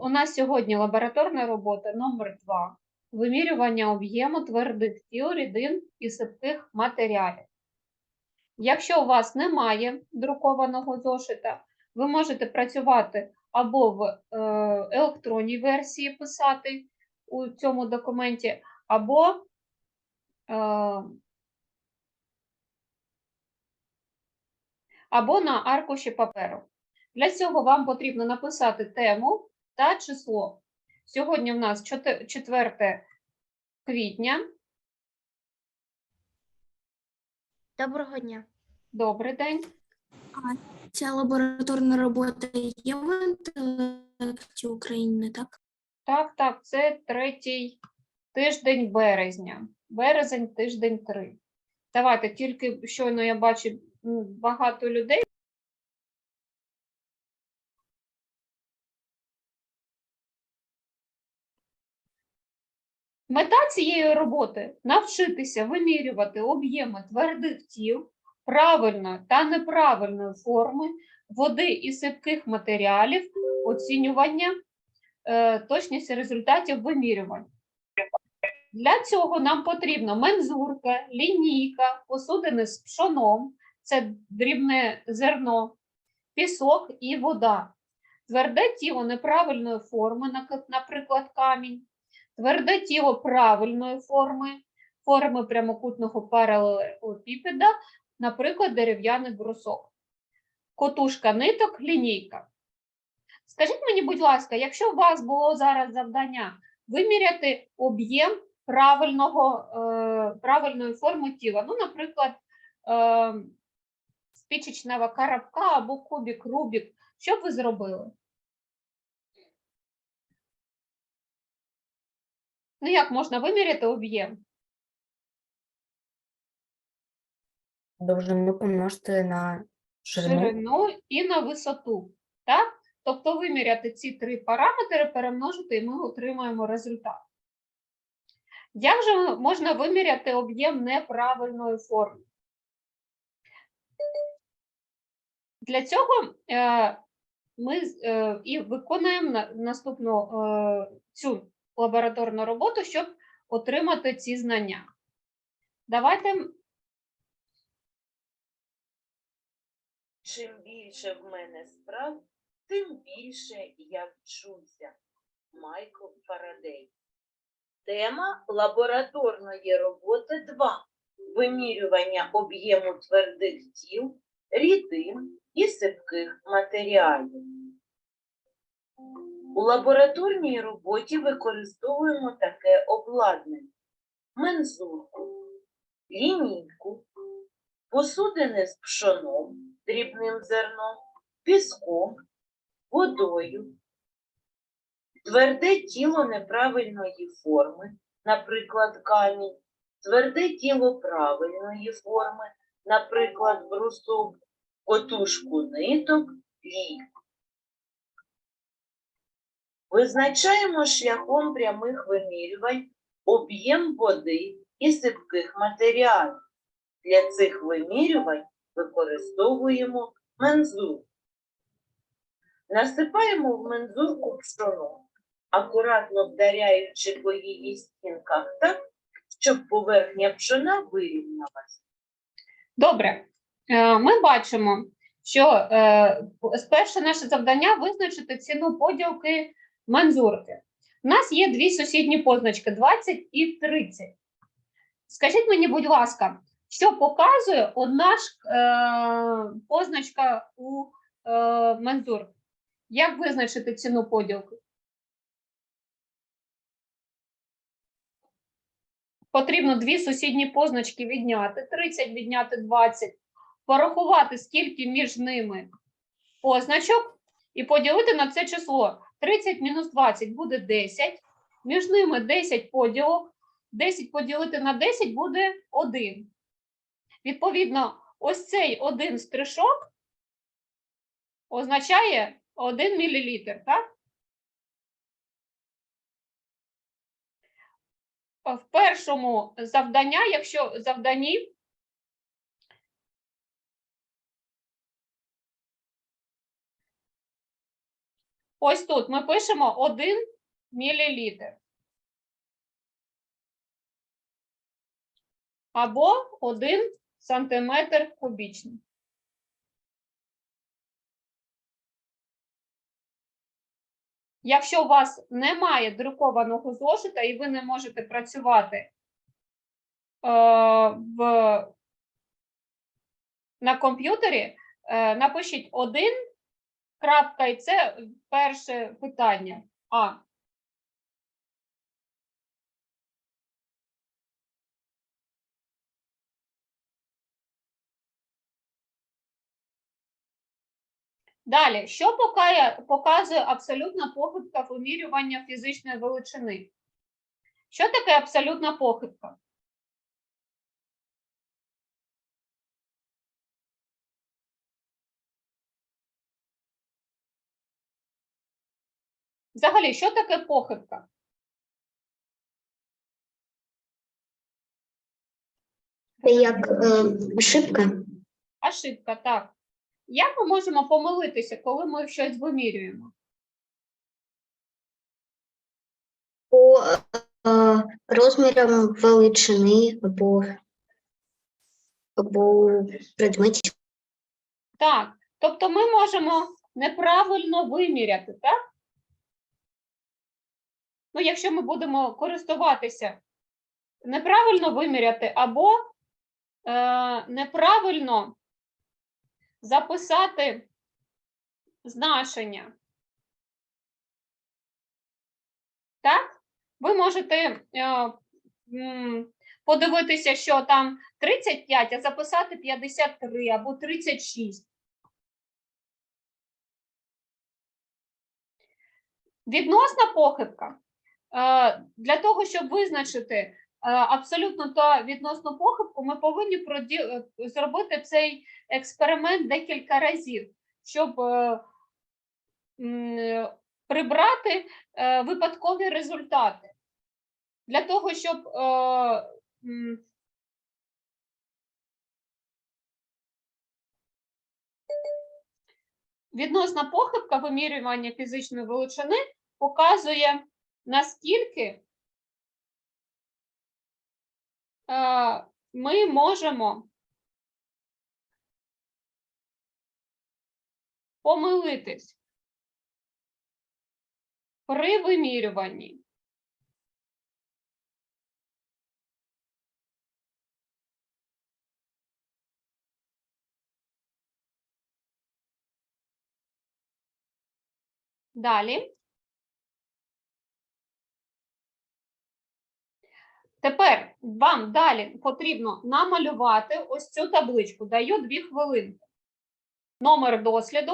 У нас сьогодні лабораторна робота номер 2 Вимірювання об'єму твердих тіл, рідин і сипких матеріалів. Якщо у вас немає друкованого зошита, ви можете працювати або в е, електронній версії писати у цьому документі, або е, або на аркуші паперу. Для цього вам потрібно написати тему та число. Сьогодні в нас 4 квітня. Доброго дня. Добрий день. А Ця лабораторна робота є в інтелекті України, так? Так, так, це третій тиждень березня. Березень, тиждень 3. Давайте, тільки щойно я бачу багато людей. Мета цієї роботи навчитися вимірювати об'єми твердих тіл правильної та неправильної форми води і сипких матеріалів, оцінювання е, точності результатів вимірювань. Для цього нам потрібна мензурка, лінійка, посудини з пшоном, це дрібне зерно, пісок і вода. Тверде тіло неправильної форми, наприклад, камінь, тверде тіло правильної форми, форми прямокутного паралелепіпеда, наприклад, дерев'яний брусок. Котушка ниток, лінійка. Скажіть мені, будь ласка, якщо у вас було зараз завдання виміряти об'єм правильного, е, правильної форми тіла, ну, наприклад, е, спічечного коробка або кубик, рубік, що б ви зробили? Ну, як можна виміряти об'єм? Довжину помножити на ширину. ширину і на висоту. Так? Тобто виміряти ці три параметри, перемножити, і ми отримаємо результат. Як же можна виміряти об'єм неправильної форми? Для цього е, ми е, і виконуємо наступну е, цю лабораторну роботу, щоб отримати ці знання. Давайте Чим більше в мене справ, тим більше я вчуся. Майкл Фарадей. Тема лабораторної роботи 2. Вимірювання об'єму твердих тіл, рідин і сипких матеріалів. У лабораторній роботі використовуємо таке обладнання: мензурку, лінійку, посудини з пшоном, дрібним зерном, піском, водою, тверде тіло неправильної форми, наприклад, камінь, тверде тіло правильної форми, наприклад, брусок, котушку ниток, лійку. Визначаємо шляхом прямих вимірювань об'єм води і сипких матеріалів. Для цих вимірювань використовуємо мензурку. Насипаємо в мензурку пшоно, акуратно вдаряючи по її стінках так, щоб поверхня пшона вирівнялася. Добре, Е, ми бачимо, що е, перше наше завдання визначити ціну поділки мензурки. У нас є дві сусідні позначки 20 і 30. Скажіть мені, будь ласка, що показує одна ж е, позначка у е, мензурки? Як визначити ціну поділки? Потрібно дві сусідні позначки відняти, 30 відняти 20, порахувати, скільки між ними позначок, і поділити на це число. 30 мінус 20 буде 10, між ними 10 поділок, 10 поділити на 10 буде 1. Відповідно, ось цей один стришок означає 1 мл, так? В першому завдання, якщо завданні Ось тут ми пишемо 1 мілілітр. Або 1 сантиметр кубічний. Якщо у вас немає друкованого зошита і ви не можете працювати е, в, на комп'ютері, е, напишіть один крапка, і це перше питання. А. Далі, що показує абсолютна похибка вимірювання фізичної величини? Що таке абсолютна похибка? Взагалі, що таке похибка? Це як е, ошибка. Ошибка, так. Як ми можемо помилитися, коли ми щось вимірюємо? По е, розмірам величини або, або предметів. Так, тобто ми можемо неправильно виміряти, так? Ну, якщо ми будемо користуватися, неправильно виміряти або е, неправильно записати значення. Так? Ви можете е, подивитися, що там 35, а записати 53 або 36. Відносна похибка. Е, Для того, щоб визначити е, абсолютно та відносну похибку, ми повинні е, зробити цей експеримент декілька разів, щоб прибрати випадкові результати. Для того, щоб відносна похибка вимірювання фізичної величини показує, наскільки е, ми можемо помилитись при вимірюванні. Далі. Тепер вам далі потрібно намалювати ось цю табличку. Даю дві хвилинки. Номер досліду,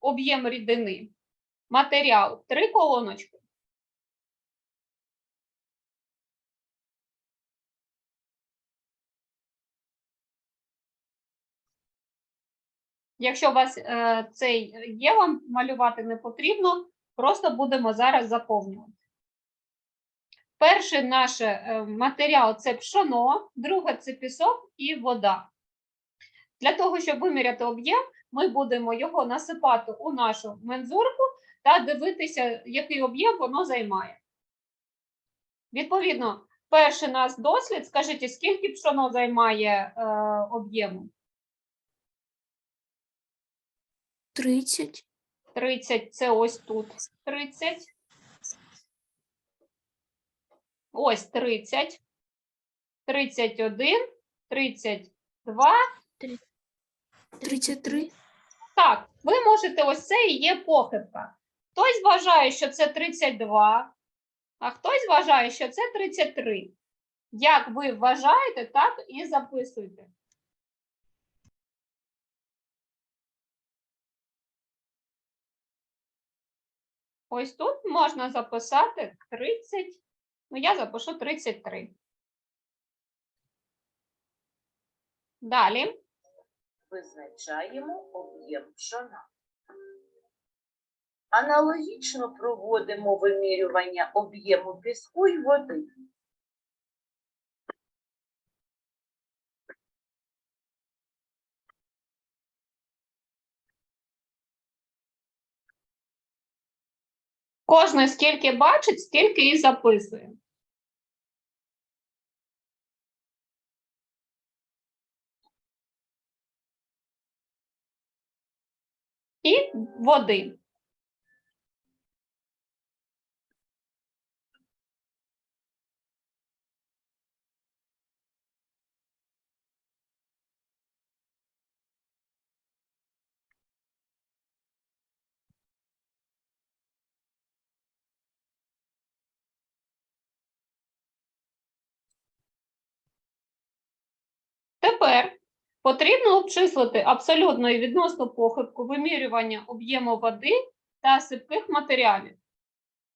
об'єм рідини, матеріал, три колоночки. Якщо у вас е, цей є, вам малювати не потрібно, просто будемо зараз заповнювати. Перший наш е, матеріал це пшоно, друге це пісок і вода. Для того, щоб виміряти об'єм, ми будемо його насипати у нашу мензурку та дивитися, який об'єм воно займає. Відповідно, перший наш дослід, скажіть, скільки пшоно займає е, об'єму? 30, 30 це ось тут 30. Ось 30. 31, 32. 33, Так, ви можете, ось це і є похибка. Хтось вважає, що це 32, а хтось вважає, що це 33. Як ви вважаєте, так і записуйте. Ось тут можна записати 30, ну я запишу 33. Далі. Визначаємо об'єм пшона. Аналогічно проводимо вимірювання об'єму піску і води. Кожен скільки бачить, стільки і записує. І води. Тепер потрібно обчислити абсолютну і відносну похибку вимірювання об'єму води та сипких матеріалів.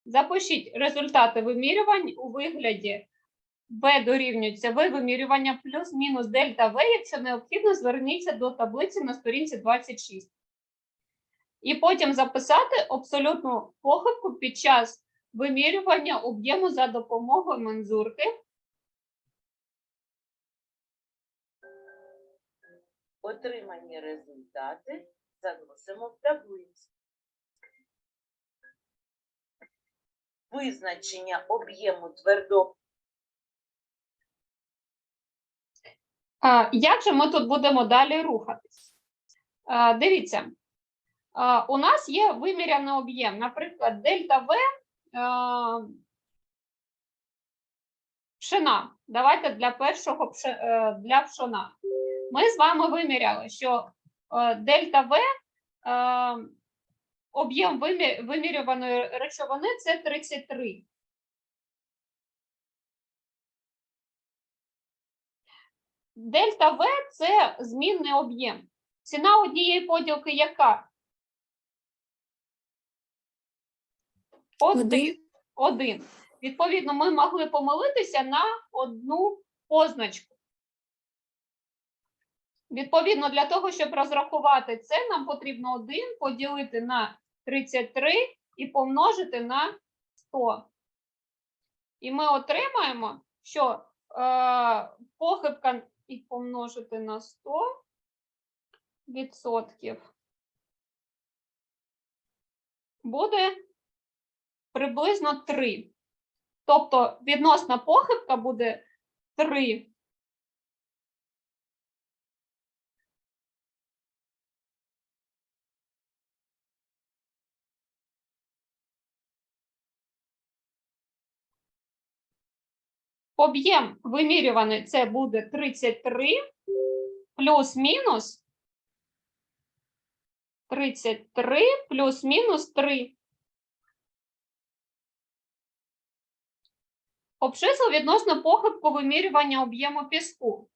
Запишіть результати вимірювань у вигляді В дорівнюється В вимірювання плюс-мінус дельта В, якщо необхідно, зверніться до таблиці на сторінці 26. І потім записати абсолютну похибку під час вимірювання об'єму за допомогою мензурки Отримані результати заносимо в таблицю. Визначення об'єму твердого Як же ми тут будемо далі рухатись? Дивіться, у нас є виміряний об'єм, наприклад, дельта В а, пшена. Давайте для першого е, для пшона. Ми з вами виміряли, що е, дельта В е, об'єм вимірюваної речовини це 33. Дельта В це змінний об'єм. Ціна однієї поділки яка? Один. Один. Відповідно, ми могли помилитися на одну позначку. Відповідно, для того, щоб розрахувати це, нам потрібно 1 поділити на 33 і помножити на 100. І ми отримаємо, що е, похибка і помножити на 100 відсотків буде приблизно 3. Тобто відносна похибка буде 3. Об'єм вимірюваний це буде 33 плюс-мінус 33 плюс-мінус 3. Обчислив відносно похибку вимірювання об'єму піску.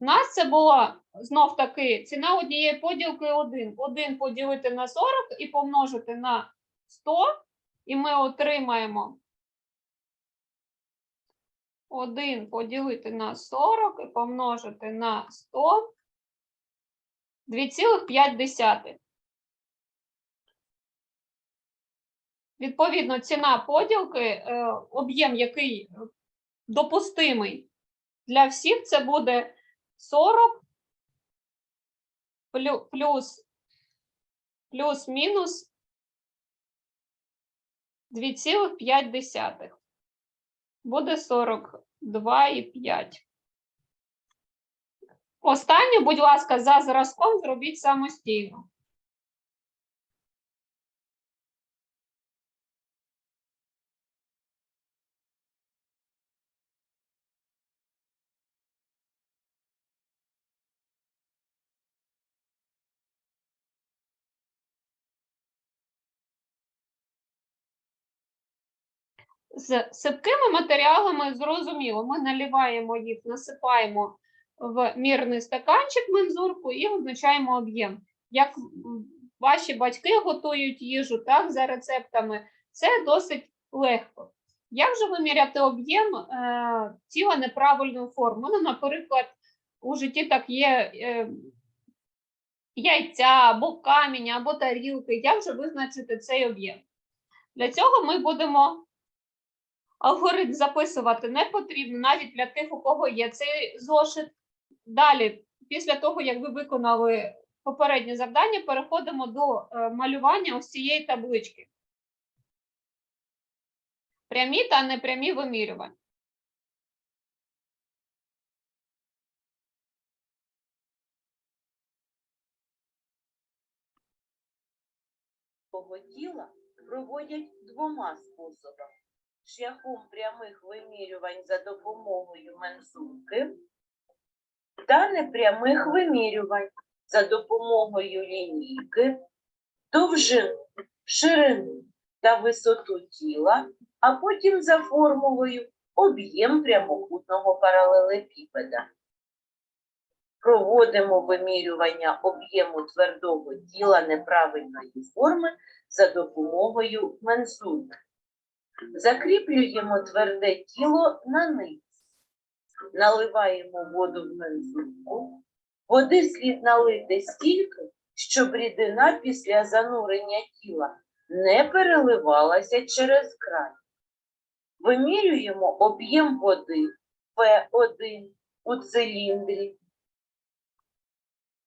У нас це була знов таки ціна однієї поділки 1. 1 поділити на 40 і помножити на 100, і ми отримаємо 1 поділити на 40 і помножити на 100 2,5. Відповідно, ціна поділки, е, об'єм, який допустимий для всіх, це буде 40 плюс плюс-мінус 2,5. Буде 42,5. Останнє, будь ласка, за зразком зробіть самостійно. З сипкими матеріалами зрозуміло, ми наливаємо їх, насипаємо в мірний стаканчик мензурку і визначаємо об'єм. Як ваші батьки готують їжу, так, за рецептами, це досить легко. Як же виміряти об'єм е, тіла неправильної форми? Ну, наприклад, у житті так є е, яйця або камінь, або тарілки. Як же визначити цей об'єм? Для цього ми будемо алгоритм записувати не потрібно навіть для тих, у кого є цей зошит. Далі, після того, як ви виконали попереднє завдання, переходимо до е, малювання ось цієї таблички. Прямі та непрямі вимірювання. Тіла проводять двома способами: шляхом прямих вимірювань за допомогою мензурки та непрямих вимірювань за допомогою лінійки, довжину, ширину та висоту тіла, а потім за формулою об'єм прямокутного паралелепіпеда. Проводимо вимірювання об'єму твердого тіла неправильної форми за допомогою мензурки. Закріплюємо тверде тіло на низ. Наливаємо воду в мензурку. Води слід налити стільки, щоб рідина після занурення тіла не переливалася через край. Вимірюємо об'єм води P1 у циліндрі.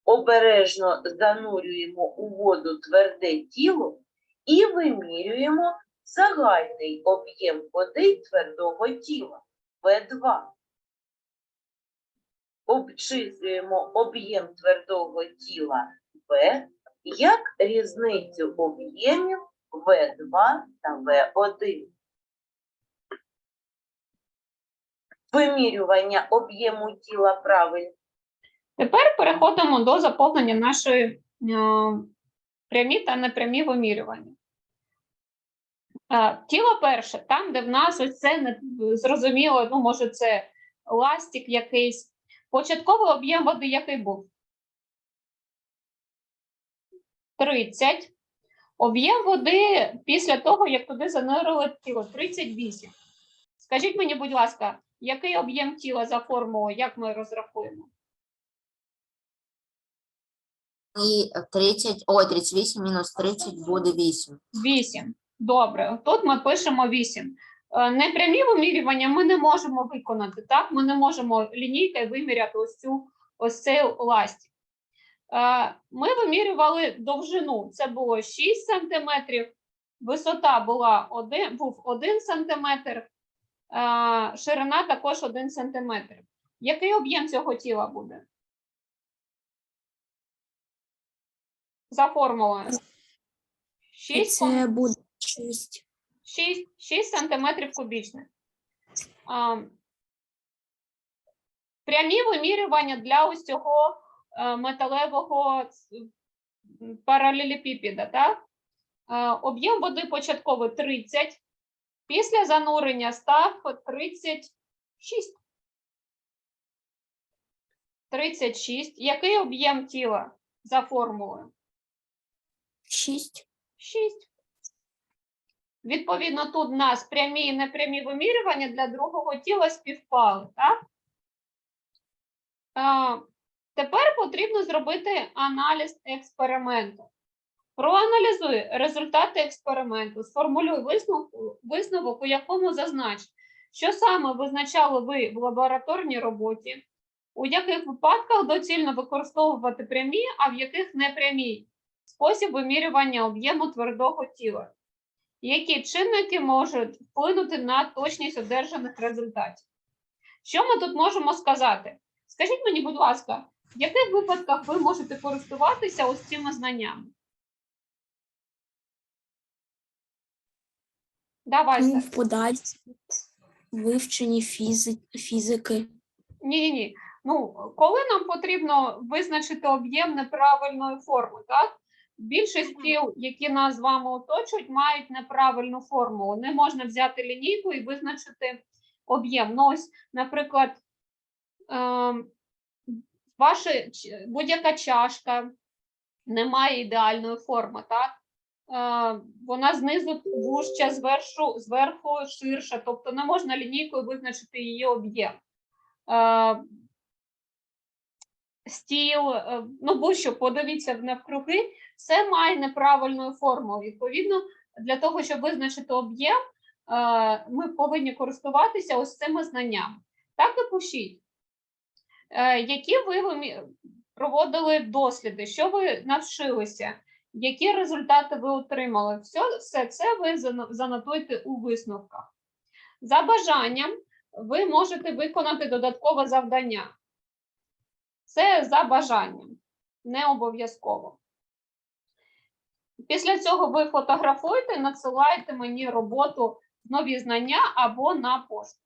Обережно занурюємо у воду тверде тіло і вимірюємо загальний об'єм води твердого тіла В2. Обчислюємо об'єм твердого тіла В як різницю об'ємів В2 та В1. Вимірювання об'єму тіла правильно. Тепер переходимо до заповнення нашої е, прямі та непрямі вимірювання. Тіло перше, там, де в нас ось це не зрозуміло, ну, може, це ластик якийсь. Початковий об'єм води який був? 30. Об'єм води після того, як туди занурили тіло 38. Скажіть мені, будь ласка, який об'єм тіла за формулою, як ми розрахуємо? І 30, ой, 38 мінус 30 буде 8. 8. Добре, тут ми пишемо 8. Е, Непрямі вимірювання ми не можемо виконати, так? Ми не можемо лінійкою виміряти ось цю ось цей ластик. Е, Ми вимірювали довжину. Це було 6 см, висота була 1, був 1 см, ширина також 1 см. Який об'єм цього тіла буде? За формулою. 6 Це буде 6. 6, 6 сантиметрів кубічних. А, прямі вимірювання для ось цього е, металевого паралелепіпіда, так? Е, Об'єм води початковий 30, після занурення став 36. 36. Який об'єм тіла за формулою? 6. 6. Відповідно, тут у нас прямі і непрямі вимірювання для другого тіла співпали, так? А, тепер потрібно зробити аналіз експерименту. Проаналізуй результати експерименту, сформулюй висновок, у якому зазнач, що саме визначали ви в лабораторній роботі, у яких випадках доцільно використовувати прямі, а в яких непрямі спосіб вимірювання об'єму твердого тіла. Які чинники можуть вплинути на точність одержаних результатів? Що ми тут можемо сказати? Скажіть мені, будь ласка, в яких випадках ви можете користуватися ось цими знаннями? Давай, Ну, в подальшому вивченні фізи... фізики. Ні, ні, ні. Ну, коли нам потрібно визначити об'єм неправильної форми, так? Більшість тіл, які нас з вами оточують, мають неправильну формулу. Не можна взяти лінійку і визначити об'єм. Ну, ось, наприклад, ем, ваша будь-яка чашка не має ідеальної форми, так? Е, вона знизу вужча, зверху, зверху ширша, тобто не можна лінійкою визначити її об'єм. Е, стіл, ну будь-що, подивіться навкруги, все має неправильну форму. Відповідно, для того, щоб визначити об'єм, е, ми повинні користуватися ось цими знаннями. Так і пишіть, Е, які ви проводили досліди, що ви навчилися, які результати ви отримали. Все, все це ви зано- занотуйте у висновках. За бажанням ви можете виконати додаткове завдання. Це за бажанням, не обов'язково. Після цього ви фотографуєте, надсилаєте мені роботу нові знання або на пошту.